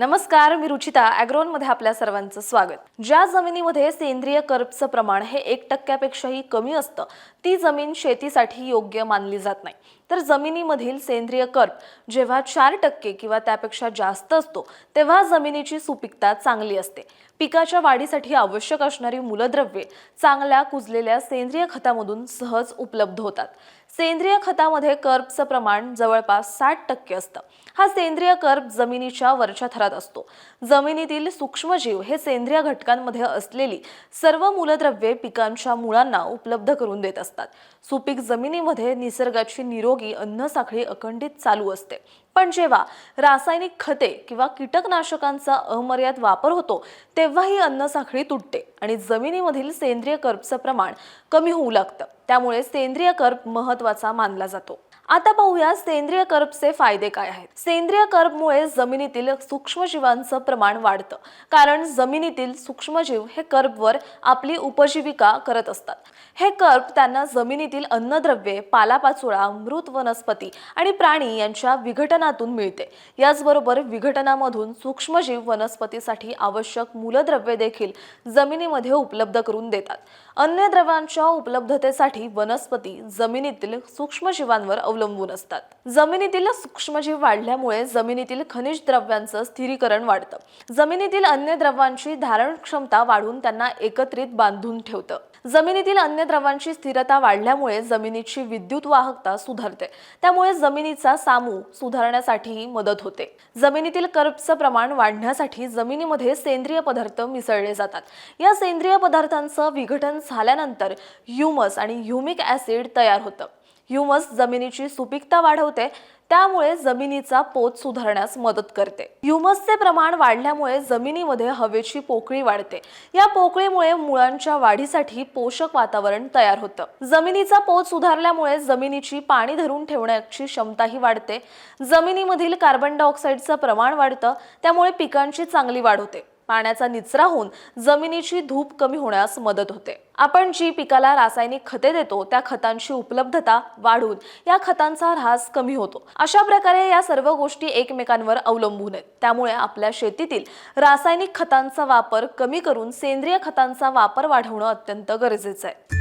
नमस्कार मी रुचिता ॲग्रोनमध्ये आपल्या सर्वांचं स्वागत. ज्या जमिनीमध्ये सेंद्रिय कर्बचं प्रमाण हे एक टक्क्यापेक्षाही कमी असतं ती जमीन शेतीसाठी योग्य मानली जात नाही. तर जमिनीमधील सेंद्रिय कर्ब जेव्हा चार टक्के किंवा त्यापेक्षा जास्त असतो तेव्हा जमिनीची सुपीकता चांगली असते. पिकाच्या वाढीसाठी आवश्यक असणारी मूलद्रव्ये चांगल्या कुजलेल्या सेंद्रिय खतामधून सहज उपलब्ध होतात. सेंद्रिय खतामध्ये कर्बचं प्रमाण जवळपास साठ टक्के असतं. हा सेंद्रिय कर्ब जमिनीच्या वरच्या थरात असतो. जमिनीतील सूक्ष्मजीव हे सेंद्रिय घटकांमध्ये असलेली सर्व मूलद्रव्ये पिकांच्या मुळांना उपलब्ध करून देत असतात. सुपीक जमिनीमध्ये निसर्गाची निरोगी अन्न साखळी अखंडित चालू असते. पण जेव्हा रासायनिक खते किंवा कीटकनाशकांचा अमर्याद वापर होतो तेव्हा ही अन्न साखळी तुटते आणि जमिनीमधील सेंद्रिय कर्बचं प्रमाण कमी होऊ लागतं. त्यामुळे सेंद्रिय कर्प महत्त्वाचा मानला जातो. आता पाहूया सेंद्रिय कर्बचे फायदे काय आहेत. सेंद्रिय कर्बमुळे जमिनीतील सूक्ष्मजीवांचं प्रमाण वाढतं. कारण जमिनीतील सूक्ष्मजीव हे कर्बवर आपली उपजीविका करत असतात. हे कर्ब त्यांना जमिनीतील अन्नद्रव्ये पालापाचोळा मृत वनस्पती आणि प्राणी यांच्या विघटनातून मिळते. याचबरोबर विघटनामधून सूक्ष्मजीव वनस्पतीसाठी आवश्यक मूलद्रव्ये देखील जमिनीमध्ये उपलब्ध करून देतात. अन्य द्रव्यांच्या उपलब्धतेसाठी वनस्पती जमिनीतील सूक्ष्मजीवांवर अवलंबून असतात. जमिनीतील सूक्ष्मजीव वाढल्यामुळे जमिनीतील खनिज द्रव्यांचं स्थिरीकरण वाढतं. जमिनीतील अन्य द्रव्यांची धारण क्षमता वाढून त्यांना एकत्रित बांधून ठेवतं. जमिनीतील अन्य द्रवांची स्थिरता वाढल्यामुळे जमिनीची विद्युत वाहकता सुधारते. त्यामुळे जमिनीचा सामू सुधारण्यासाठीही मदत होते. जमिनीतील कर्बचं प्रमाण वाढण्यासाठी जमिनीमध्ये सेंद्रिय पदार्थ मिसळले जातात. या सेंद्रिय पदार्थांचं विघटन झाल्यानंतर ह्युमस आणि ह्युमिक ऍसिड तयार होतं. ह्युमस जमिनीची सुपीकता वाढवते त्यामुळे जमिनीचा पोत सुधारण्यास मदत करते. ह्युमसचे प्रमाण वाढल्यामुळे जमिनीमध्ये हवेची पोकळी वाढते. या पोकळीमुळे मुळांच्या वाढीसाठी पोषक वातावरण तयार होतं. जमिनीचा पोत सुधारल्यामुळे जमिनीची पाणी धरून ठेवण्याची क्षमताही वाढते. जमिनीमधील कार्बन डायऑक्साईडचं प्रमाण वाढतं त्यामुळे पिकांची चांगली वाढ होते. पाण्याचा निचरा होऊन जमिनीची धूप कमी होण्यास मदत होते. आपण जी पिकाला रासायनिक खते देतो त्या खतांची उपलब्धता वाढून या खतांचा ऱ्हास कमी होतो. अशा प्रकारे या सर्व गोष्टी एकमेकांवर अवलंबून आहेत. त्यामुळे आपल्या शेतीतील रासायनिक खतांचा वापर कमी करून सेंद्रिय खतांचा वापर वाढवणं अत्यंत गरजेचं आहे.